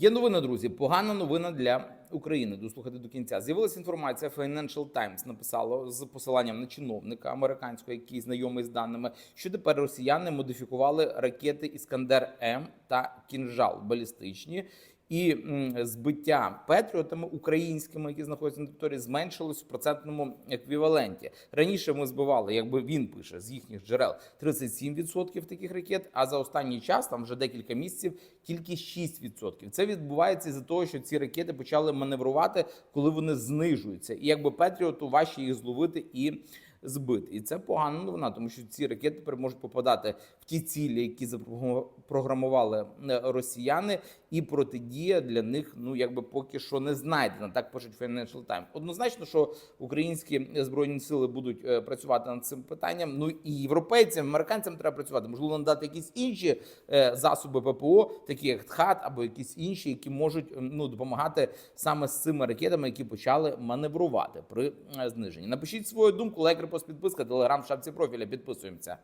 Є новина, друзі. Погана новина для України. Дослухати до кінця. З'явилася інформація. Financial Times написало з посиланням на чиновника американського, який знайомий з даними, що тепер росіяни модифікували ракети Іскандер М та Кінжал балістичні. І збиття Петріотами українськими, які знаходяться на території, зменшилось в процентному еквіваленті. Раніше ми збивали, якби він пише з їхніх джерел 37% таких ракет. А за останній час, там вже декілька місяців, тільки 6%. Це відбувається із-за того, що ці ракети почали маневрувати, коли вони знижуються. І якби Петріоту важче їх зловити і збити. І це погана новина, тому що ці ракети тепер можуть попадати в ті цілі, які запрограмували е, росіяни, і протидія для них ну якби поки що не знайдена. Так пишуть Financial Times. Однозначно, що українські збройні сили будуть е, працювати над цим питанням. Ну і європейцям, американцям треба працювати. Можливо, надати якісь інші е, засоби ППО, такі як ТХАТ або якісь інші, які можуть ну допомагати саме з цими ракетами, які почали маневрувати при зниженні. Напишіть свою думку, лайк, репост, підписка, телеграм, в шапці профіля. Підписуємося.